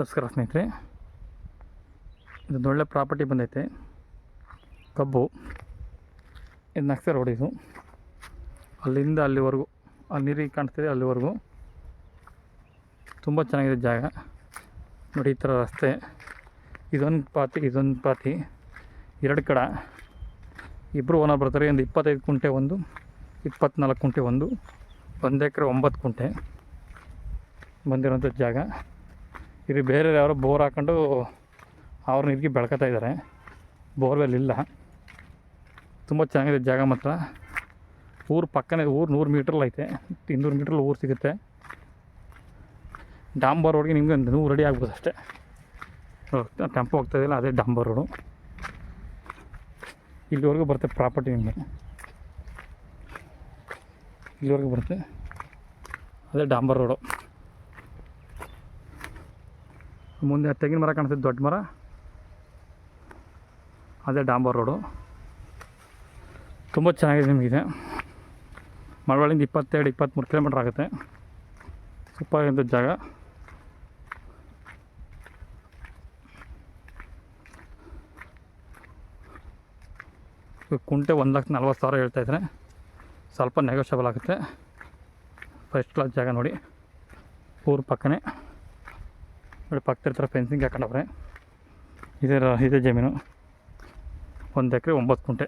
ನಮಸ್ಕಾರ ಸ್ನೇಹಿತರೆ ಇದೊಂದು ಒಳ್ಳೆ ಪ್ರಾಪರ್ಟಿ ಬಂದೈತೆ. ಕಬ್ಬು, ಇದು ನಕ್ಸೆ ರೋಡ್ ಇದು. ಅಲ್ಲಿಂದ ಅಲ್ಲಿವರೆಗೂ, ಅಲ್ಲಿ ನೀರಿಗೆ ಕಾಣಿಸ್ತಿದೆ ಅಲ್ಲಿವರೆಗೂ. ತುಂಬ ಚೆನ್ನಾಗಿದೆ ಜಾಗ. ನೋಡಿ ಈ ಥರ ರಸ್ತೆ. ಇದೊಂದು ಪಾತಿ ಇದೊಂದು ಪಾತಿ ಎರಡು ಕಡೆ. ಇಬ್ಬರು ಓನರ್ ಬರ್ತಾರೆ, ಒಂದು ಇಪ್ಪತ್ತೈದು ಕುಂಟೆ ಒಂದು, ಇಪ್ಪತ್ನಾಲ್ಕು ಕುಂಟೆ ಒಂದು ಒಂದು ಎಕರೆ ಒಂಬತ್ತು ಕುಂಟೆ. ಬಂದಿರೋಂಥ ಜಾಗ. ಇಲ್ಲಿ ಬೇರೆ ಯಾರೋ ಬೋರ್ ಹಾಕೊಂಡು ಅವ್ರ ನೀರಿಗೆ ಬೆಳ್ಕೊತಾ ಇದ್ದಾರೆ ಬೋರ್ವೆಲ್ ಇಲ್ಲ. ತುಂಬ ಚೆನ್ನಾಗಿದೆ ಜಾಗ ಮಾತ್ರ. ಊರು ಪಕ್ಕನೇ, ಊರು ನೂರು ಮೀಟ್ರಲ್ಲಿ ಐತೆ. ಇನ್ನೂರು ಮೀಟ್ರಲ್ಲಿ ಊರು ಸಿಗುತ್ತೆ. ಡಾಂಬರ್ ರೋಡ್ಗೆ ನಿಮಗೆ ಒಂದು ನೂರು ರೆಡಿ ಆಗ್ಬೋದು ಅಷ್ಟೇ. ಟೆಂಪೋ ಹೋಗ್ತಾ ಇದೆಯಲ್ಲ, ಅದೇ ಡಾಂಬರ್ ರೋಡು. ಇಲ್ಲಿವರೆಗೂ ಬರುತ್ತೆ ಪ್ರಾಪರ್ಟಿ ನಿಮಗೆ. ಇಲ್ಲಿವರೆಗೂ ಬರುತ್ತೆ. ಅದೇ ಡಾಂಬರ್ ರೋಡು. ಮುಂದೆ ತೆಂಗಿನ ಮರ ಕಾಣಿಸ್ತದೆ ದೊಡ್ಡ ಮರ. ಅದೇ ಡಾಂಬರ್ ರೋಡು. ತುಂಬ ಚೆನ್ನಾಗಿದೆ ನಿಮಗಿದೆ. ಮಳವಳ್ಳಿಂದ ಇಪ್ಪತ್ತೆರಡು ಇಪ್ಪತ್ತ್ಮೂರು ಕಿಲೋಮೀಟ್ರ್ ಆಗುತ್ತೆ. ಸೂಪರಾಗಿದ್ದ ಜಾಗ. ಕುಂಟೆ ಒಂದು ಲಕ್ಷ ನಲ್ವತ್ತು ಸಾವಿರ ಹೇಳ್ತಾ ಇದ್ದಾರೆ ಸ್ವಲ್ಪ ನೆಗೋಷಿಯಬಲ್ ಆಗುತ್ತೆ. ಫಸ್ಟ್ ಕ್ಲಾಸ್ ಜಾಗ ನೋಡಿ. ಊರು ಪಕ್ಕನೇ. ನೋಡಿ ಪಕ್ಕದ ಫೆನ್ಸಿಂಗ್ ಹಾಕೊಂಡವ್ರೆ. ಇದೇ ಇದೇ ಜಮೀನು. ಒಂದು ಎಕರೆ ಒಂಬತ್ತು ಕುಂಟೆ